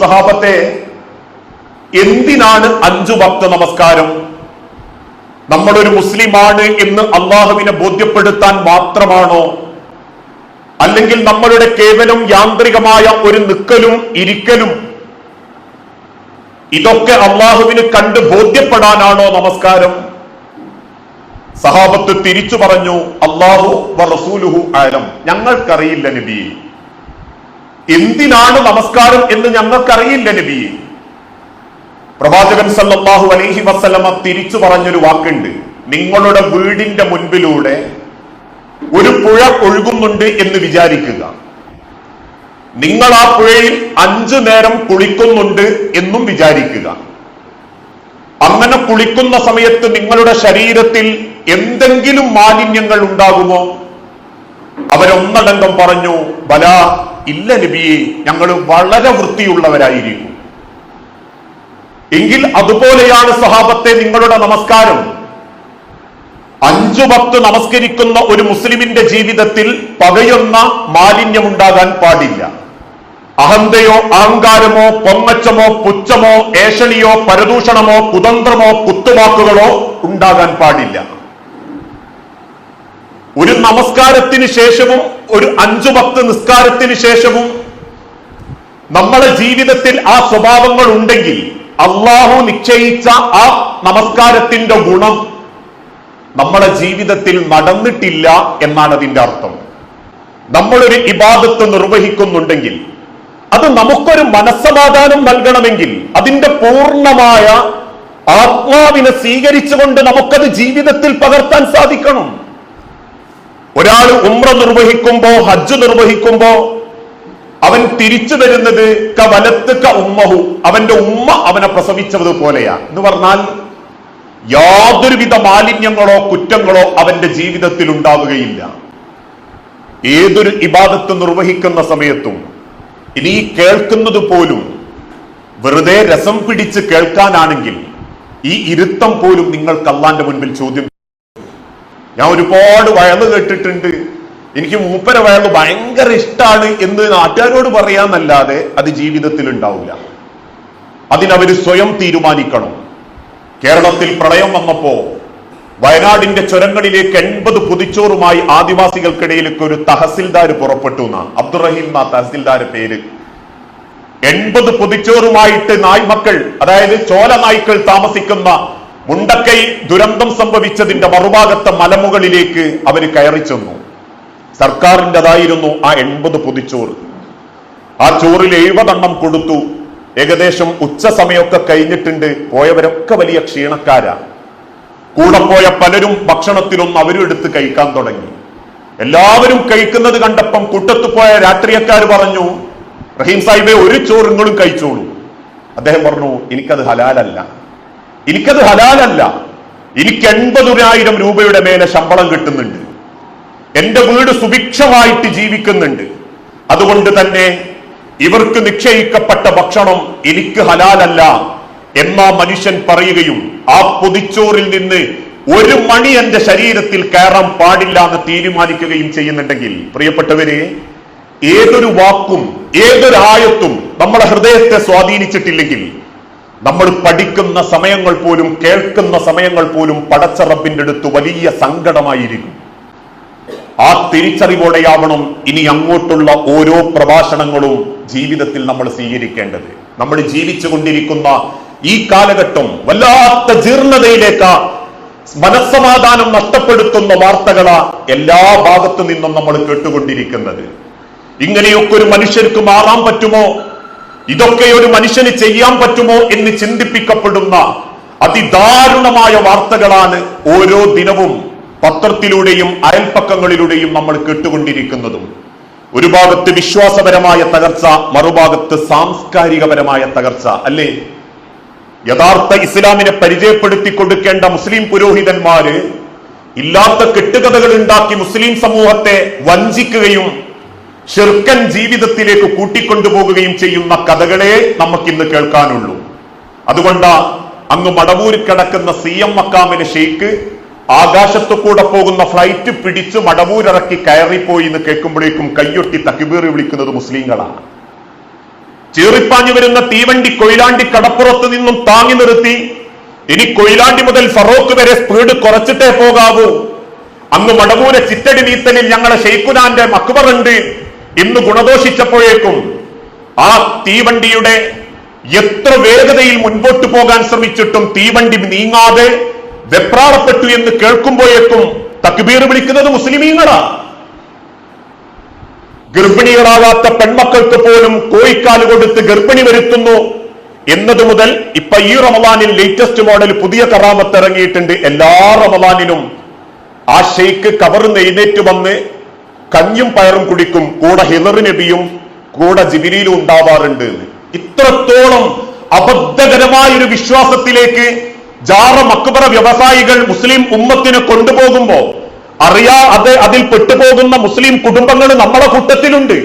സഹാബത്തെ എന്തിനാണ് അഞ്ചു ഭക്ത നമസ്കാരം? നമ്മളൊരു മുസ്ലിമാണ് എന്ന് അള്ളാഹുവിനെ ബോധ്യപ്പെടുത്താൻ മാത്രമാണോ? അല്ലെങ്കിൽ നമ്മളുടെ കേവലം യാന്ത്രികമായ ഒരു നിക്കലും ഇരിക്കലും ഇതൊക്കെ അള്ളാഹുവിന് കണ്ട് ബോധ്യപ്പെടാനാണോ നമസ്കാരം? സഹാബത്ത് തിരിച്ചു പറഞ്ഞു അള്ളാഹു ആലം. ഞങ്ങൾക്കറിയില്ല നബിയെ എന്തിനാണ് നമസ്കാരം എന്ന് ഞങ്ങൾക്കറിയില്ല നബിയെ പ്രവാചകൻ സല്ലാഹു അലൈഹി വസ്ലമ തിരിച്ചു പറഞ്ഞൊരു വാക്കുണ്ട്. നിങ്ങളുടെ വീടിന്റെ മുൻപിലൂടെ ഒരു പുഴ ഒഴുകുന്നുണ്ട് എന്ന് വിചാരിക്കുക. നിങ്ങൾ ആ പുഴയിൽ അഞ്ചു നേരം കുളിക്കുന്നുണ്ട് എന്നും വിചാരിക്കുക. അങ്ങനെ കുളിക്കുന്ന സമയത്ത് നിങ്ങളുടെ ശരീരത്തിൽ എന്തെങ്കിലും മാലിന്യങ്ങൾ ഉണ്ടാകുമോ? അവരൊന്നടങ്കം പറഞ്ഞു ബല ഇല്ല നബിയെ ഞങ്ങൾ വളരെ വൃത്തിയുള്ളവരായിരിക്കും. എങ്കിൽ അതുപോലെയാണ് സഹാബത്തെ നിങ്ങളുടെ നമസ്കാരം. അഞ്ചു പത്ത് നമസ്കരിക്കുന്ന ഒരു മുസ്ലിമിന്റെ ജീവിതത്തിൽ പകയൊന്ന മാലിന്യമുണ്ടാകാൻ പാടില്ല. അഹന്തയോ അഹങ്കാരമോ പൊമ്മച്ചമോ പുച്ഛമോ ഏഷണിയോ പരദൂഷണമോ കുതന്ത്രമോ കുത്തുവാക്കുകളോ ഉണ്ടാകാൻ പാടില്ല. ഒരു നമസ്കാരത്തിന് ശേഷവും ഒരു അഞ്ചു പത്ത് നിസ്കാരത്തിന് ശേഷവും നമ്മുടെ ജീവിതത്തിൽ ആ സ്വഭാവങ്ങൾ ഉണ്ടെങ്കിൽ അള്ളാഹു നിശ്ചയിച്ച ആ നമസ്കാരത്തിന്റെ ഗുണം നമ്മുടെ ജീവിതത്തിൽ നടന്നിട്ടില്ല എന്നാണ് അതിന്റെ അർത്ഥം. നമ്മളൊരു ഇബാദത്ത് നിർവഹിക്കുന്നുണ്ടെങ്കിൽ അത് നമുക്കൊരു മനസ്സമാധാനം നൽകണമെങ്കിൽ അതിന്റെ പൂർണമായ ആത്മാവിനെ സ്വീകരിച്ചുകൊണ്ട് നമുക്കത് ജീവിതത്തിൽ പകർത്താൻ സാധിക്കണം. ഒരാൾ ഉമ്ര നിർവഹിക്കുമ്പോ ഹജ്ജ് നിർവഹിക്കുമ്പോ അവൻ തിരിച്ചു വരുന്നത് ക വലത്ത് ക ഉമ്മഹു. അവന്റെ ഉമ്മ അവനെ പ്രസവിച്ചത് പോലെയാ. എന്ന് പറഞ്ഞാൽ യാതൊരുവിധ മാലിന്യങ്ങളോ കുറ്റങ്ങളോ അവന്റെ ജീവിതത്തിൽ ഉണ്ടാവുകയില്ല. ഏതൊരു ഇബാദത്ത് നിർവഹിക്കുന്ന സമയത്തും ഇനി കേൾക്കുന്നത് പോലും വെറുതെ രസം പിടിച്ച് കേൾക്കാനാണെങ്കിൽ ഈ ഇരുത്തം പോലും നിങ്ങൾക്ക് അള്ളാന്റെ മുൻപിൽ ചോദ്യം ഞാൻ ഒരുപാട് വയന്ന് കേട്ടിട്ടുണ്ട്. എനിക്ക് മൂപ്പര വയന്ന് ഭയങ്കര ഇഷ്ടമാണ് എന്ന് നാട്ടുകാരോട് പറയാന്നല്ലാതെ അത് ജീവിതത്തിൽ ഉണ്ടാവില്ല അതിനവര് സ്വയം തീരുമാനിക്കണം. കേരളത്തിൽ പ്രളയം വന്നപ്പോ വയനാടിന്റെ ചുരങ്ങളിലേക്ക് എൺപത് പുതിച്ചോറുമായി ആദിവാസികൾക്കിടയിലേക്ക് ഒരു തഹസിൽദാർ പുറപ്പെട്ടു എന്നാ. അബ്ദുറഹീം എന്നാ തഹസിൽദാർ പേര്. എൺപത് പുതിച്ചോറുമായിട്ട് നായ്മക്കൾ അതായത് ചോല നായ്ക്കൾ താമസിക്കുന്ന മുണ്ടക്കൈ ദുരന്തം സംഭവിച്ചതിന്റെ മറുഭാഗത്തെ മലമുകളിലേക്ക് അവർ കയറി ചെന്നു. സർക്കാരിന്റെതായിരുന്നു ആ എൺപത് പൊതിച്ചോറ്. ആ ചോറിൽ എഴുപതെണ്ണം കൊടുത്തു. ഏകദേശം ഉച്ച സമയമൊക്കെ കഴിഞ്ഞിട്ടുണ്ട്. പോയവരൊക്കെ വലിയ ക്ഷീണക്കാരാ. കൂടെ പോയ പലരും ഭക്ഷണത്തിലൊന്നും അവരും എടുത്ത് കഴിക്കാൻ തുടങ്ങി. എല്ലാവരും കഴിക്കുന്നത് കണ്ടപ്പം കൂട്ടത്തു പോയ രാഷ്ട്രീയക്കാർ പറഞ്ഞു റഹീം സാഹിബെ ഒരു ചോറിങ്ങളും കഴിച്ചോളൂ. അദ്ദേഹം പറഞ്ഞു എനിക്കത് ഹലാലല്ല. എനിക്കത് ഹലാലല്ല. എനിക്ക് എൺപതിനായിരം രൂപയുടെ മേലെ ശമ്പളം കിട്ടുന്നുണ്ട്. എന്റെ വീട് സുഭിക്ഷമായിട്ട് ജീവിക്കുന്നുണ്ട്. അതുകൊണ്ട് തന്നെ ഇവർക്ക് നിശ്ചയിക്കപ്പെട്ട ഭക്ഷണം എനിക്ക് ഹലാലല്ല എന്നാ മനുഷ്യൻ പറയുകയും ആ പൊതിച്ചോറിൽ നിന്ന് ഒരു മണി എന്റെ ശരീരത്തിൽ കയറാൻ പാടില്ല എന്ന് തീരുമാനിക്കുകയും ചെയ്യുന്നുണ്ടെങ്കിൽ പ്രിയപ്പെട്ടവരെ ഏതൊരു വാക്കും ഏതൊരു ആയത്തും നമ്മുടെ ഹൃദയത്തെ സ്വാധീനിച്ചിട്ടില്ലെങ്കിൽ നമ്മൾ പഠിക്കുന്ന സമയങ്ങൾ പോലും കേൾക്കുന്ന സമയങ്ങൾ പോലും പടച്ച റബ്ബിന്റെ അടുത്ത് വലിയ സങ്കടമായിരിക്കും. ആ തിരിച്ചറിവോടെയാവണം ഇനി അങ്ങോട്ടുള്ള ഓരോ പ്രഭാഷണങ്ങളും ജീവിതത്തിൽ നമ്മൾ സ്വീകരിക്കേണ്ടത്. നമ്മൾ ജീവിച്ചു കൊണ്ടിരിക്കുന്ന ഈ കാലഘട്ടം വല്ലാത്ത ജീർണതയിലേക്ക് മനസ്സമാധാനം നഷ്ടപ്പെടുത്തുന്ന വാർത്തകളാ എല്ലാ ഭാഗത്തു നിന്നും നമ്മൾ കേട്ടുകൊണ്ടിരിക്കുന്നത്. ഇങ്ങനെയൊക്കെ ഒരു മനുഷ്യർക്ക് മാറാൻ പറ്റുമോ? ഇതൊക്കെ ഒരു മനുഷ്യന് ചെയ്യാൻ പറ്റുമോ എന്ന് ചിന്തിപ്പിക്കപ്പെടുന്ന അതിദാരുണമായ വാർത്തകളാണ് ഓരോ ദിനവും പത്രത്തിലൂടെയും അയൽപ്പക്കങ്ങളിലൂടെയും നമ്മൾ കേട്ടുകൊണ്ടിരിക്കുന്നതും. ഒരു ഭാഗത്ത് വിശ്വാസപരമായ തകർച്ച മറുഭാഗത്ത് സാംസ്കാരികപരമായ തകർച്ച അല്ലേ? യഥാർത്ഥ ഇസ്ലാമിനെ പരിചയപ്പെടുത്തി കൊടുക്കേണ്ട മുസ്ലിം പുരോഹിതന്മാര് ഇല്ലാത്ത കെട്ടുകഥകൾ ഉണ്ടാക്കി മുസ്ലിം സമൂഹത്തെ വഞ്ചിക്കുകയും ഷിർക്കൻ ജീവിതത്തിലേക്ക് കൂട്ടിക്കൊണ്ടുപോകുകയും ചെയ്യുന്ന കഥകളെ നമുക്കിന്ന് കേൾക്കാനുള്ളൂ. അതുകൊണ്ട് അങ്ങ് മടവൂരിൽ കിടക്കുന്ന സി എം മക്കാമിന് ഷെയ്ക്ക് ആകാശത്തു കൂടെ പോകുന്ന ഫ്ലൈറ്റ് പിടിച്ച് മടവൂരിറക്കി കയറിപ്പോയി എന്ന് കേൾക്കുമ്പോഴേക്കും കയ്യൊട്ടി തക്കിബീറി വിളിക്കുന്നത് മുസ്ലിങ്ങളാണ് ചീറിപ്പാഞ്ഞു വരുന്ന തീവണ്ടി കൊയിലാണ്ടി കടപ്പുറത്ത് നിന്നും താങ്ങി നിർത്തി. ഇനി കൊയിലാണ്ടി മുതൽ ഫറോക്ക് വരെ സ്പീഡ് കുറച്ചിട്ടേ പോകാവൂ. അങ്ങ് മടവൂരെ ചിറ്റടി നീത്തലിൽ ഞങ്ങളെ ഷെയ്ഖുനാന്റെ മക്ബറുണ്ട് ഇന്ന് ഗുണദോഷിച്ചപ്പോഴേക്കും ആ തീവണ്ടിയുടെ എത്ര വേഗതയിൽ മുൻപോട്ട് പോകാൻ ശ്രമിച്ചിട്ടും തീവണ്ടി നീങ്ങാതെ വെപ്രാളപ്പെട്ടു എന്ന് കേൾക്കുമ്പോഴേക്കും തക്ബീർ വിളിക്കുന്നത് മുസ്ലിമീങ്ങളാ. ഗർഭിണികളാകാത്ത പെൺമക്കൾക്ക് പോലും കോഴിക്കാൽ കൊടുത്ത് ഗർഭിണി വരുത്തുന്നു എന്നത് മുതൽ ഇപ്പൊ ഈ റമദാനിൽ ലേറ്റസ്റ്റ് മോഡൽ പുതിയ കറാമത്ത് ഇറങ്ങിയിട്ടുണ്ട്. എല്ലാ റമദാനിലും ആ ഷെയ്ക്ക് കവർ നെയ്തേറ്റ് വന്ന് കഞ്ഞും പയറും കുടിക്കും. കൂടെ ഹിലറി നബിയും കൂടെ ജിബിരിയിലും ഉണ്ടാവാറുണ്ട്. ഇത്രത്തോളം അബദ്ധകരമായ ഒരു വിശ്വാസത്തിലേക്ക് ജാറ മക്ബറ വ്യവസായികൾ മുസ്ലിം ഉമ്മത്തിനെ കൊണ്ടുപോകുമ്പോ അറിയാ അത് അതിൽ പെട്ടുപോകുന്ന മുസ്ലിം കുടുംബങ്ങൾ നമ്മളെ കൂട്ടത്തിലുണ്ട്.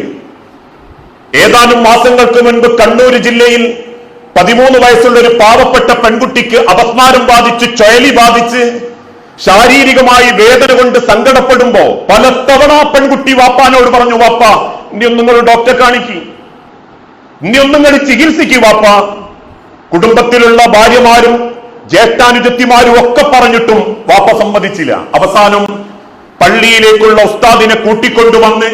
ഏതാനും മാസങ്ങൾക്ക് മുൻപ് കണ്ണൂർ ജില്ലയിൽ പതിമൂന്ന് വയസ്സുള്ള ഒരു പാവപ്പെട്ട പെൺകുട്ടിക്ക് അപസ്മാരം ബാധിച്ച് ചുഴലി ബാധിച്ച് ശാരീരികമായി വേദന കൊണ്ട് സങ്കടപ്പെടുമ്പോ പലതവണ ആ പെൺകുട്ടി വാപ്പാനോട് പറഞ്ഞു വാപ്പ ഇനി ഒന്ന് നിങ്ങൾ ഡോക്ടറെ കാണിക്കി. ഇനി ഒന്ന് നിങ്ങൾ ചികിത്സിക്കൂ വാപ്പ. കുടുംബത്തിലുള്ള ഭാര്യമാരും ജ്യേഷ്ഠാനുജത്തിമാരും ഒക്കെ പറഞ്ഞിട്ടും വാപ്പ സമ്മതിച്ചില്ല. അവസാനം പള്ളിയിലേക്കുള്ള ഉസ്താദിനെ കൂട്ടിക്കൊണ്ടുവന്ന്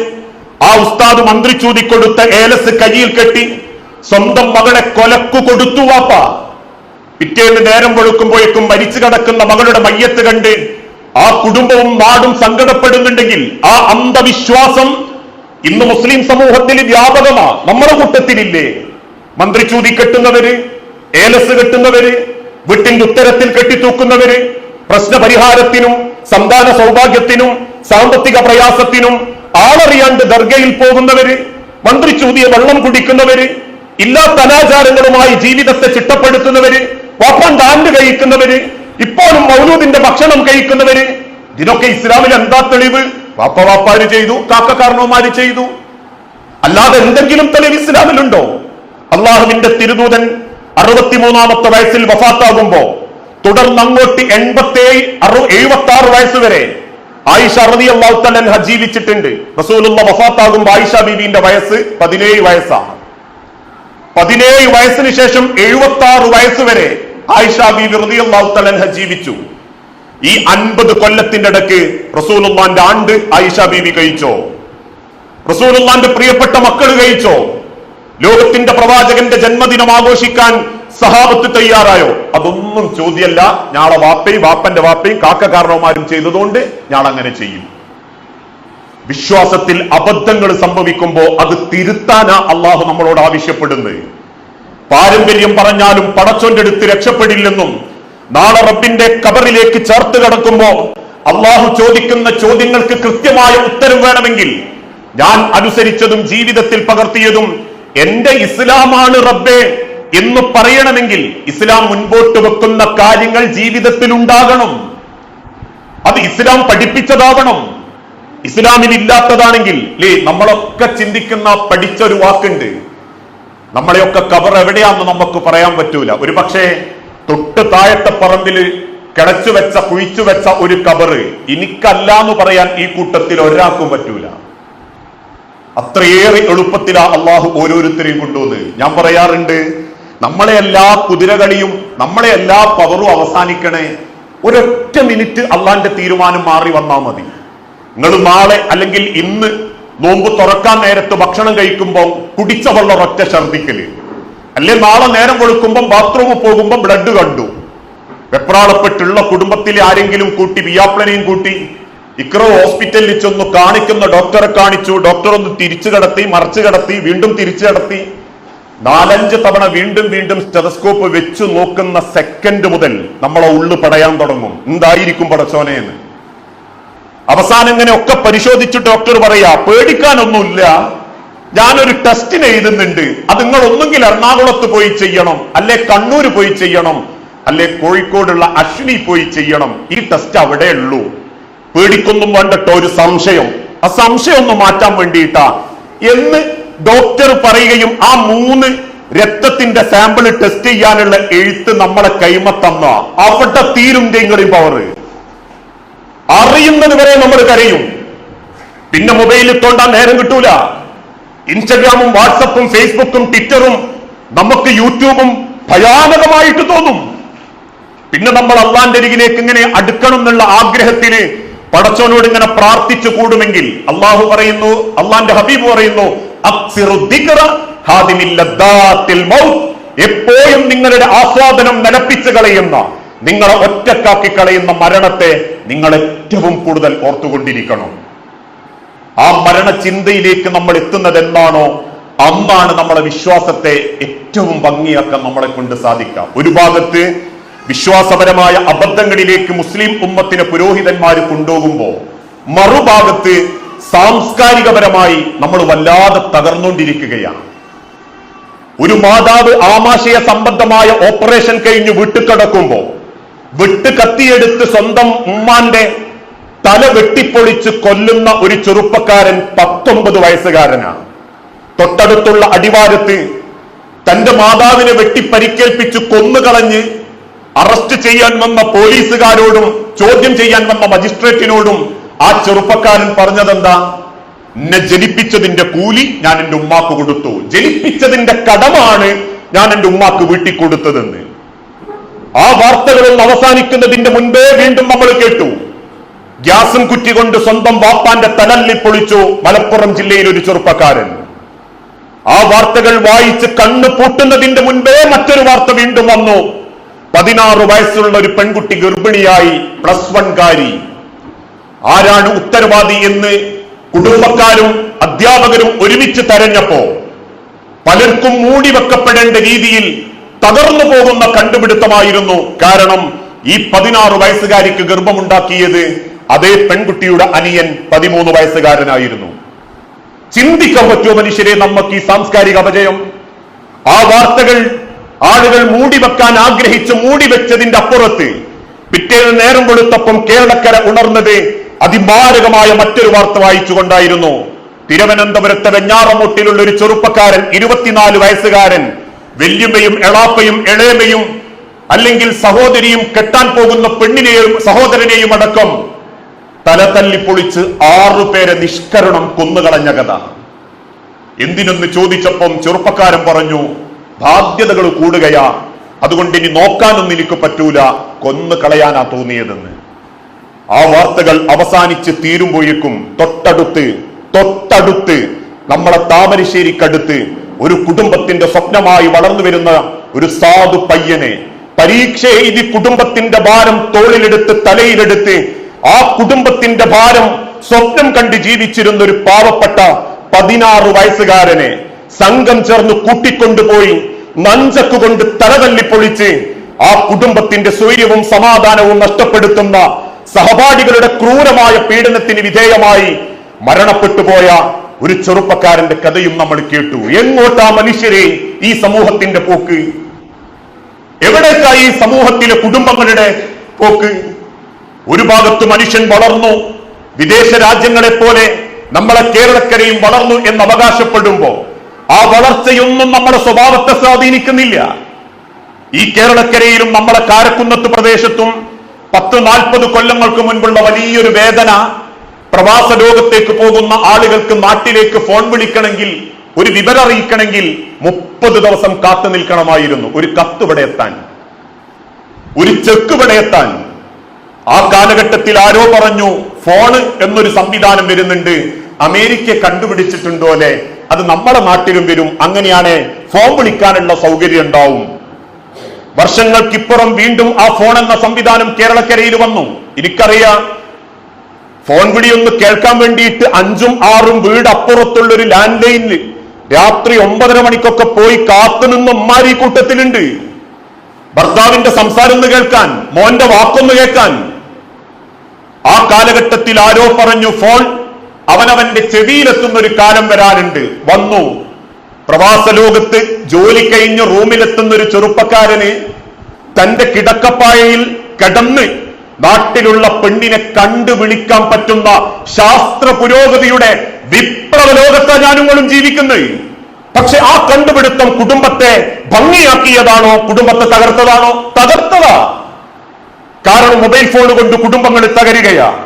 ആ ഉസ്താദ് മന്ത്രി ചൂതിക്കൊടുത്ത ഏലസ് കയ്യിൽ കെട്ടി സ്വന്തം മകളെ കൊലക്കു കൊടുത്തു വാപ്പ. പിറ്റേന്ന് നേരം വെളുക്കുമ്പോഴേക്കും മരിച്ചു കിടക്കുന്ന മകളുടെ മയ്യത്ത് കണ്ട് ആ കുടുംബവും നാടും സങ്കടപ്പെടുന്നുണ്ടെങ്കിൽ ആ അന്ധവിശ്വാസം ഇന്ന് മുസ്ലിം സമൂഹത്തിൽ വ്യാപകമാണ് നമ്മുടെ കൂട്ടത്തിലില്ലേ? മന്ത്രി ചൂതി കെട്ടുന്നവര് ഏലസ് കെട്ടുന്നവര് വീട്ടിന്റെ ഉത്തരത്തിൽ കെട്ടിത്തൂക്കുന്നവര് പ്രശ്നപരിഹാരത്തിനും സന്താന സൗഭാഗ്യത്തിനും സാമ്പത്തിക പ്രയാസത്തിനും ആളറിയാണ്ട് ദർഗയിൽ പോകുന്നവര് മന്ത്രി ചൂതിയെ വെള്ളം കുടിക്കുന്നവര് ഇല്ലാത്ത അനാചാരങ്ങളുമായി ജീവിതത്തെ ചിട്ടപ്പെടുത്തുന്നവര് വാപ്പാൻ ദാണ്ട് കഴിക്കുന്നവര് ഇപ്പോഴും മൗലൂദിന്റെ ഭക്ഷണം കഴിക്കുന്നവര് ഇതിനൊക്കെ ഇസ്ലാമിൽ എന്താ തെളിവ്? വാപ്പ വാപ്പാര് ചെയ്തു കാക്ക കാക്കക്കാരണവന്മാര് ചെയ്തു. അല്ലാതെ എന്തെങ്കിലും തെളിവ് ഇസ്ലാമിലുണ്ടോ? അള്ളാഹുവിന്റെ തിരുദൂതൻ അറുപത്തിമൂന്നാമത്തെ വയസ്സിൽ വഫാത്താകുമ്പോ തുടർന്ന് അങ്ങോട്ട് എൺപത്തേഴ് അറു എഴുപത്തി ആറ് വയസ്സ് വരെ ആയിഷ അറുതി അള്ളാഹുത്തലൻഹ ജീവിച്ചിട്ടുണ്ട്. റസൂലുള്ള വഫാത്താകുമ്പോ ആയിഷ ബീബിന്റെ വയസ്സ് പതിനേഴ് വയസ്സാണ്. പതിനേഴ് വയസ്സിന് ശേഷം എഴുപത്തി ആറ് വയസ്സ് വരെ ആയിഷ ബീവി റളിയല്ലാഹു ജീവിച്ചു. ഈ അൻപത് കൊല്ലത്തിന്റെ ഇടയ്ക്ക് റസൂലുള്ളാന്റെ ആണ്ട് ആയിഷ ബീവി കഴിച്ചോ? റസൂലുള്ളാന്റെ പ്രിയപ്പെട്ട മക്കൾ കഴിച്ചോ? ലോകത്തിന്റെ പ്രവാചകന്റെ ജന്മദിനം ആഘോഷിക്കാൻ സഹാബത്ത് തയ്യാറായോ? അതൊന്നും ചോദ്യമല്ല. ഞാളെ വാപ്പയും വാപ്പന്റെ വാപ്പയും കാക്കകാരണവന്മാരും ചെയ്തതുകൊണ്ട് ഞാൻ അങ്ങനെ ചെയ്യും. വിശ്വാസത്തിൽ അബദ്ധങ്ങൾ സംഭവിക്കുമ്പോൾ അത് തിരുത്താനാ അള്ളാഹു നമ്മളോട് ആവശ്യപ്പെടുന്നത്. പാരമ്പര്യം പറഞ്ഞാലും പടച്ചോന്റെ അടുത്ത് രക്ഷപ്പെടില്ലെന്നും നാളെ റബ്ബിന്റെ കബറിലേക്ക് ചേർത്ത് കിടക്കുമ്പോ അള്ളാഹു ചോദിക്കുന്ന ചോദ്യങ്ങൾക്ക് കൃത്യമായ ഉത്തരം വേണമെങ്കിൽ ഞാൻ അനുസരിച്ചതും ജീവിതത്തിൽ പകർത്തിയതും എന്റെ ഇസ്ലാമാണ് റബ്ബേ എന്ന് പറയണമെങ്കിൽ ഇസ്ലാം മുൻപോട്ട് വെക്കുന്ന കാര്യങ്ങൾ ജീവിതത്തിൽ ഉണ്ടാകണം അത് ഇസ്ലാം പഠിപ്പിച്ചതാവണം. ഇസ്ലാമിൽ ഇല്ലാത്തതാണെങ്കിൽ ലേ നമ്മളൊക്കെ ചിന്തിക്കുന്ന പഠിച്ച ഒരു വാക്കുണ്ട്. നമ്മളെയൊക്കെ കബർ എവിടെയാന്ന് നമുക്ക് പറയാൻ പറ്റൂല. ഒരു പക്ഷേ തൊട്ട് താഴത്തെ പറമ്പിൽ കിടച്ചു വെച്ച കുഴിച്ചു വെച്ച ഒരു കബറ് എനിക്കല്ല എന്ന് പറയാൻ ഈ കൂട്ടത്തിൽ ഒരാൾക്കും പറ്റൂല. അത്രയേറെ എളുപ്പത്തിലാ അള്ളാഹു ഓരോരുത്തരെയും കൊണ്ടുവന്ന്. ഞാൻ പറയാറുണ്ട് നമ്മളെ എല്ലാ കുതിരകളിയും നമ്മളെ എല്ലാ പവറും അവസാനിക്കണേ ഒരൊറ്റ മിനിറ്റ് അള്ളാന്റെ തീരുമാനം മാറി വന്നാൽ മതി. നിങ്ങൾ നാളെ അല്ലെങ്കിൽ ഇന്ന് നോമ്പ് തുറക്കാൻ നേരത്ത് ഭക്ഷണം കഴിക്കുമ്പോൾ കുടിച്ച വെള്ളം ഒറ്റ ഛർദിക്കൽ അല്ലെ നാളെ നേരം വെളുക്കുമ്പോൾ ബാത്റൂമിൽ പോകുമ്പോൾ ബ്ലഡ് കണ്ടു. വെപ്രാളപ്പെട്ടുള്ള കുടുംബത്തിലെ ആരെങ്കിലും കൂട്ടി വിയാപ്ലനെയും കൂട്ടി ഇക്രോ ഹോസ്പിറ്റലിൽ ചെന്ന് കാണിക്കുന്ന ഡോക്ടറെ കാണിച്ചു. ഡോക്ടർ ഒന്ന് തിരിച്ചു കടത്തി മറിച്ചു കടത്തി വീണ്ടും തിരിച്ചു കടത്തി. നാലഞ്ച് തവണ വീണ്ടും വീണ്ടും സ്റ്റെതസ്കോപ്പ് വെച്ചു നോക്കുന്ന സെക്കൻഡ് മുതൽ നമ്മളെ ഉള്ളു പടയാൻ തുടങ്ങും. എന്തായിരിക്കും പടച്ചോനെ എന്ന്. അവസാനം ഇങ്ങനെ ഒക്കെ പരിശോധിച്ച് ഡോക്ടർ പറയാ പേടിക്കാനൊന്നുമില്ല. ഞാനൊരു ടെസ്റ്റിന് എഴുതുന്നുണ്ട്. അത് നിങ്ങൾ ഒന്നുകിൽ എറണാകുളത്ത് പോയി ചെയ്യണം അല്ലെ കണ്ണൂർ പോയി ചെയ്യണം അല്ലെ കോഴിക്കോടുള്ള അശ്വിനി പോയി ചെയ്യണം. ഈ ടെസ്റ്റ് അവിടെ ഉള്ളൂ. പേടിക്കൊന്നും വേണ്ടട്ടോ ഒരു സംശയം. ആ സംശയം ഒന്ന് മാറ്റാൻ വേണ്ടിയിട്ടാ. എന്ന് ഡോക്ടർ പറയുകയും ആ മൂന്ന് രക്തത്തിന്റെ സാമ്പിൾ ടെസ്റ്റ് ചെയ്യാനുള്ള എഴുത്ത് നമ്മളെ കൈമത്തന്ന. അവിടെ തീരും തെങ്ങറി പവർ അറിയുന്നത് വരെ നമ്മൾ കരയും. പിന്നെ മൊബൈലിൽ തോണ്ടാൻ നേരം കിട്ടൂല. ഇൻസ്റ്റഗ്രാമും വാട്സപ്പും ഫേസ്ബുക്കും ട്വിറ്ററും നമുക്ക് യൂട്യൂബും ഭയാനകമായിട്ട് തോന്നും. പിന്നെ നമ്മൾ അള്ളാന്റെ അരികിലേക്ക് ഇങ്ങനെ അടുക്കണം എന്നുള്ള ആഗ്രഹത്തിന് പടച്ചോനോട് ഇങ്ങനെ പ്രാർത്ഥിച്ചു കൂടുമെങ്കിൽ അള്ളാഹു പറയുന്നു അള്ളാന്റെ ഹബീബ് പറയുന്നു. എപ്പോഴും നിങ്ങളുടെ ആസ്വാദനം നിലപ്പിച്ചു കളയുന്ന നിങ്ങളെ ഒറ്റക്കാക്കി കളയുന്ന മരണത്തെ നിങ്ങൾ ഏറ്റവും കൂടുതൽ ഓർത്തുകൊണ്ടിരിക്കണം. ആ മരണചിന്തയിലേക്ക് നമ്മൾ എത്തുന്നത് എന്താണോ അന്നാണ് നമ്മളെ വിശ്വാസത്തെ ഏറ്റവും ഭംഗിയാക്കാൻ നമ്മളെ കൊണ്ട് സാധിക്കാം ഒരു ഭാഗത്ത് വിശ്വാസപരമായ അബദ്ധങ്ങളിലേക്ക് മുസ്ലിം ഉമ്മത്തിനെ പുരോഹിതന്മാർ കൊണ്ടുപോകുമ്പോൾ മറുഭാഗത്ത് സാംസ്കാരികപരമായി നമ്മൾ വല്ലാതെ തകർന്നുകൊണ്ടിരിക്കുകയാണ്. ഒരു മാതാവ് ആമാശയ സംബന്ധമായ ഓപ്പറേഷൻ കഴിഞ്ഞ് വിട്ടുകിടക്കുമ്പോ വിട്ട് കത്തിയെടുത്ത് സ്വന്തം ഉമ്മാന്റെ തല വെട്ടിപ്പൊളിച്ച് കൊല്ലുന്ന ഒരു ചെറുപ്പക്കാരൻ പത്തൊമ്പത് വയസ്സുകാരനാണ്. തൊട്ടടുത്തുള്ള അടിവാരത്ത് തന്റെ മാതാവിനെ വെട്ടി പരിക്കേൽപ്പിച്ച് കൊന്നുകളഞ്ഞ് അറസ്റ്റ് ചെയ്യാൻ വന്ന പോലീസുകാരോടും ചോദ്യം ചെയ്യാൻ വന്ന മജിസ്ട്രേറ്റിനോടും ആ ചെറുപ്പക്കാരൻ പറഞ്ഞതെന്താ? എന്നെ ജനിപ്പിച്ചതിന്റെ കൂലി ഞാൻ എന്റെ ഉമ്മാക്ക് കൊടുത്തു. ജനിപ്പിച്ചതിന്റെ കടമാണ് ഞാൻ എന്റെ ഉമ്മാക്ക് വീട്ടിൽ കൊടുത്തതെന്ന് ആ വാർത്തകളിൽ അവസാനിക്കുന്നതിന്റെ മുൻപേ വീണ്ടും നമ്മൾ കേട്ടു. ഗ്യാസും കുറ്റി കൊണ്ട് സ്വന്തം വാപ്പാന്റെ തലല്ലി പൊളിച്ചു മലപ്പുറം ജില്ലയിൽ ഒരു ചെറുപ്പക്കാരൻ. ആ വാർത്തകൾ വായിച്ച് കണ്ണു പൂട്ടുന്നതിന്റെ മുൻപേ മറ്റൊരു വാർത്ത വീണ്ടും വന്നു. പതിനാറ് വയസ്സുള്ള ഒരു പെൺകുട്ടി ഗർഭിണിയായി പ്ലസ് വൺ കാരി. ആരാണ് ഉത്തരവാദി എന്ന് കുടുംബക്കാരും അധ്യാപകരും ഒരുമിച്ച് തെരഞ്ഞപ്പോ പലർക്കും മൂടി വെക്കപ്പെടേണ്ട രീതിയിൽ തകർന്നു പോകുന്ന കണ്ടുപിടുത്തമായിരുന്നു. കാരണം ഈ പതിനാറ് വയസ്സുകാരിക്ക് ഗർഭമുണ്ടാക്കിയത് അതേ പെൺകുട്ടിയുടെ അനിയൻ പതിമൂന്ന് വയസ്സുകാരനായിരുന്നു. ചിന്തിക്കാൻ പറ്റുമോ മനുഷ്യരെ നമുക്ക് ഈ സാംസ്കാരിക അപജയം? ആ വാർത്തകൾ ആളുകൾ മൂടിവെക്കാൻ ആഗ്രഹിച്ച് മൂടിവെച്ചതിന്റെ അപ്പുറത്ത് പിറ്റേന്ന് നേരം വെളുത്തപ്പം കേരളക്കര ഉണർന്നത് അതിമാരകമായ മറ്റൊരു വാർത്ത വായിച്ചുകൊണ്ടായിരുന്നു. തിരുവനന്തപുരത്തെ വെഞ്ഞാറമൂട്ടിലുള്ള ഒരു ചെറുപ്പക്കാരൻ ഇരുപത്തിനാല് വയസ്സുകാരൻ വല്യമ്മയും എളാപ്പയും എളേമയും അല്ലെങ്കിൽ സഹോദരിയും കെട്ടാൻ പോകുന്ന പെണ്ണിനെയും സഹോദരനെയും അടക്കം തല തല്ലി പൊളിച്ച് ആറുപേരെ നിഷ്കരണം കൊന്നുകളഞ്ഞ കഥ. എന്തിനെന്ന് ചോദിച്ചപ്പം ചെറുപ്പക്കാരൻ പറഞ്ഞു ബാധ്യതകൾ കൂടുകയാ. അതുകൊണ്ട് ഇനി നോക്കാനൊന്നും എനിക്ക് പറ്റൂല. കൊന്നു കളയാനാ തോന്നിയതെന്ന്. ആ വാർത്തകൾ അവസാനിച്ച് തീരുമ്പോഴേക്കും തൊട്ടടുത്ത് തൊട്ടടുത്ത് നമ്മളെ താമരശ്ശേരിക്കടുത്ത് ഒരു കുടുംബത്തിന്റെ സ്വപ്നമായി വളർന്നു വരുന്ന ഒരു സാധു പയ്യനെ പരീക്ഷ എഴുതി കുടുംബത്തിന്റെ ഭാരം തോളിലെടുത്ത് തലയിലെടുത്ത് ആ കുടുംബത്തിന്റെ ഭാരം സ്വപ്നം കണ്ട് ജീവിച്ചിരുന്ന ഒരു പാവപ്പെട്ട പതിനാറ് വയസ്സുകാരനെ സംഘം ചേർന്ന് കൂട്ടിക്കൊണ്ടുപോയി നഞ്ചക്ക് കൊണ്ട് തലതല്ലിപ്പൊളിച്ച് ആ കുടുംബത്തിന്റെ സ്വൈര്യവും സമാധാനവും നഷ്ടപ്പെടുത്തുന്ന സഹപാഠികളുടെ ക്രൂരമായ പീഡനത്തിന് വിധേയമായി മരണപ്പെട്ടു പോയ ഒരു ചെറുപ്പക്കാരന്റെ കഥയും നമ്മൾ കേട്ടു. എങ്ങോട്ടാ മനുഷ്യരെ ഈ സമൂഹത്തിന്റെ പോക്ക്? എവിടേക്കാ ഈ സമൂഹത്തിലെ കുടുംബങ്ങളുടെ പോക്ക്? ഒരു ഭാഗത്ത് മനുഷ്യൻ വളർന്നു വിദേശ രാജ്യങ്ങളെ പോലെ നമ്മളെ കേരളക്കരയും വളർന്നു എന്ന് അവകാശപ്പെടുമ്പോ ആ വളർച്ചയൊന്നും നമ്മുടെ സ്വഭാവത്തെ സ്വാധീനിക്കുന്നില്ല. ഈ കേരളക്കരയിലും നമ്മളെ കാരക്കുന്നത്ത് പ്രദേശത്തും പത്ത് നാൽപ്പത് കൊല്ലങ്ങൾക്ക് മുൻപുള്ള വലിയൊരു വേദന പ്രവാസ ലോകത്തേക്ക് പോകുന്ന ആളുകൾക്ക് നാട്ടിലേക്ക് ഫോൺ വിളിക്കണമെങ്കിൽ ഒരു വിവരം അറിയിക്കണമെങ്കിൽ മുപ്പത് ദിവസം കാത്തു നിൽക്കണമായിരുന്നു. ഒരു കത്ത് ഇവിടെ എത്താൻ. ഒരു ചെക്ക് ഇവിടെ എത്താൻ. ആ കാലഘട്ടത്തിൽ ആരോ പറഞ്ഞു ഫോണ് എന്നൊരു സംവിധാനം വരുന്നുണ്ട്. അമേരിക്ക കണ്ടുപിടിച്ചിട്ടുണ്ടോ അല്ലെ? അത് നമ്മുടെ നാട്ടിലും വരും. അങ്ങനെയാണ് ഫോൺ വിളിക്കാനുള്ള സൗകര്യം ഉണ്ടാവും. വർഷങ്ങൾക്കിപ്പുറം വീണ്ടും ആ ഫോൺ എന്ന സംവിധാനം കേരളക്കരയിൽ വന്നു. എനിക്കറിയാം ഫോൺ വിളി ഒന്ന് കേൾക്കാൻ വേണ്ടിയിട്ട് അഞ്ചും ആറും വീട് അപ്പുറത്തുള്ള ഒരു ലാൻഡ് ലൈനിൽ രാത്രി ഒമ്പതര മണിക്കൊക്കെ പോയി കാത്തുനിന്ന് ഉമ്മാരി കൂട്ടത്തിലുണ്ട്. ഭർത്താവിന്റെ സംസാരം ഒന്ന് കേൾക്കാൻ മോന്റെ വാക്കൊന്ന് കേൾക്കാൻ. ആ കാലഘട്ടത്തിൽ ആരോ പറഞ്ഞു ഫോൺ അവനവന്റെ ചെവിയിലെത്തുന്ന ഒരു കാലം വരാനുണ്ട്. വന്നു. പ്രവാസ ലോകത്ത് ജോലി കഴിഞ്ഞ് റൂമിലെത്തുന്ന ഒരു ചെറുപ്പക്കാരന് തന്റെ കിടക്കപ്പായയിൽ കിടന്ന് നാട്ടിലുള്ള പെണ്ണിനെ കണ്ടു വിളിക്കാൻ പറ്റുന്ന ശാസ്ത്ര പുരോഗതിയുടെ വിപ്ലവ ലോകത്താണ് ഞാനുങ്ങളും ജീവിക്കുന്നത്. പക്ഷെ ആ കണ്ടുപിടുത്തം കുടുംബത്തെ ഭംഗിയാക്കിയതാണോ കുടുംബത്തെ തകർത്തതാണോ? തകർത്തതാ. കാരണം മൊബൈൽ ഫോൺ കൊണ്ട് കുടുംബങ്ങൾ തകരുകയാ.